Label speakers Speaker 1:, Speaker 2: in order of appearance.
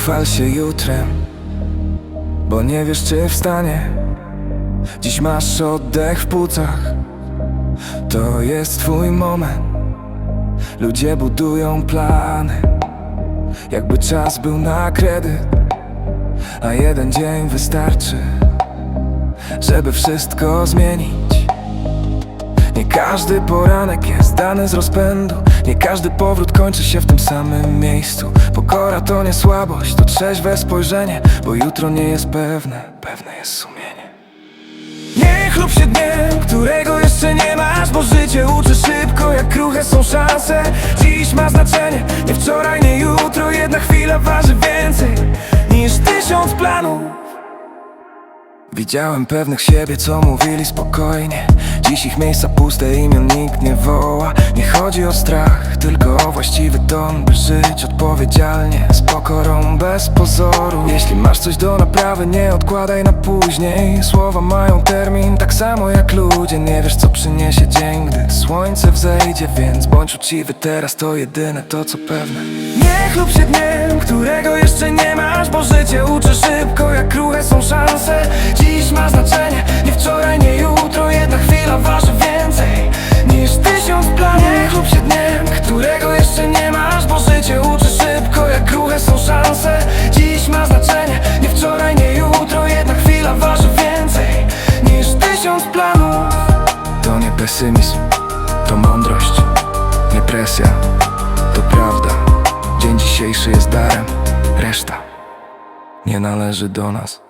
Speaker 1: chwal się jutrem Bo nie wiesz czy wstanie Dziś masz oddech w płucach. To jest twój moment. Ludzie budują plany. Jakby czas był na kredyt A jeden dzień wystarczy Żeby wszystko zmienić każdy poranek jest dany z rozpędu. Nie każdy powrót kończy się w tym samym miejscu. Pokora to nie słabość, to trzeźwe spojrzenie Bo jutro nie jest pewne, pewne jest sumienie. Nie chlub się dniem, którego jeszcze nie masz Bo życie uczy szybko, jak kruche są szanse. Dziś ma znaczenie, nie wczoraj, nie jutro Jedna chwila waży więcej niż tysiąc planów. Widziałem pewnych siebie, co mówili spokojnie Dziś ich miejsca puste, imion nikt nie woła. Nie chodzi o strach, tylko o właściwy ton By żyć odpowiedzialnie, z pokorą, bez pozoru. Jeśli masz coś do naprawy, nie odkładaj na później. Słowa mają termin, tak samo jak ludzie. Nie wiesz co przyniesie dzień, gdy słońce wzejdzie Więc bądź uczciwy teraz, to jedyne to co pewne. Nie chlub się dniem, którego jeszcze nie masz Bo życie uczy szybko, jak pesymizm, to mądrość, nie presja To prawda, dzień dzisiejszy jest darem Reszta nie należy do nas